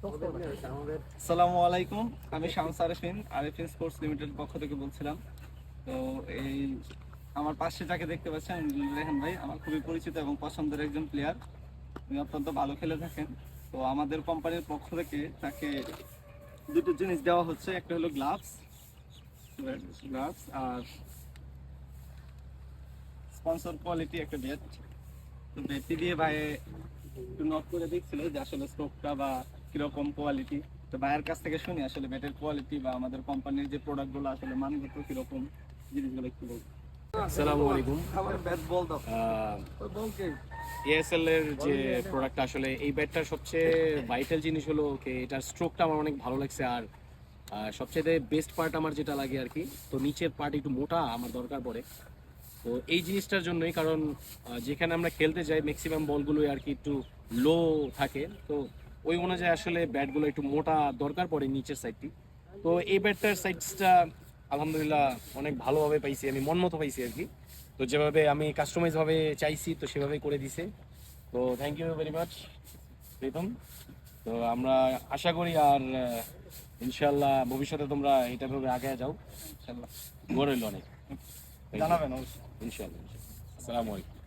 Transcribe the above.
আসসালামু আলাইকুম, আমি শামস আরেফিন আরেফিন স্পোর্টস লিমিটেড পক্ষ থেকে বলছিলাম। তো এই আমার পাশে যাকে দেখতে পাচ্ছেন রেহান ভাই, আমার খুবই পরিচিত এবং পছন্দের একজন প্লেয়ার উনি অত্যন্ত ভালো খেলে থাকেন। তো আমাদের কোম্পানির পক্ষ থেকে তাকে দুটো জিনিস দেওয়া হচ্ছে। একটা হলো গ্লাভস গ্লাভস আর স্পন্সর কোয়ালিটি একটা ব্যাট তো ব্যাটটি দিয়ে ভাই একটু নক করে দেখছিল যে আসলে স্ট্রোকটা বা কীরকম কোয়ালিটি তো ভাইয়ের কাছ থেকে শুনি আসলে ব্যাটের কোয়ালিটি বা আমাদের কোম্পানির যে প্রোডাক্টগুলো আসলে মানগত কীরকম জিনিসগুলো একটু বলুন। আসসালামু আলাইকুম। আমার ব্যাট বল দাও। বলকে এএসএল এর যে প্রোডাক্ট আসলে এই ব্যাটটার সবচেয়ে ভাইটাল জিনিস হলো এটার স্ট্রোকটা আমার অনেক ভালো লাগছে। আর সবচেয়ে বেস্ট পার্ট আমার যেটা লাগে আর কি তো নিচের পার্ট একটু মোটা আমার দরকার পড়ে। তো এই জিনিসটার জন্যই কারণ আহ, যেখানে আমরা খেলতে যাই ম্যাক্সিমাম বলগুলোই আর কি একটু লো থাকে। তো ওই অনুযায়ী আসলে ব্যাটগুলো একটু মোটা দরকার পড়ে নিচের সাইডটি তো এই ব্যাটটার সাইজটা আলহামদুলিল্লাহ অনেক ভালোভাবে পাইছি আমি মন মতো পাইছি আর কি। তো যেভাবে আমি কাস্টমাইজভাবে চাইছি তো সেভাবেই করে দিছে। তো thank you very much Pritam. তো আমরা আশা করি আর ইনশাল্লাহ ভবিষ্যতে তোমরা এটা ভাবে আগে যাও। ইনশাল্লাহ গড়ে অনেক। জানাবেন ইনশাল্লাহ আসসালামু আলাইকুম।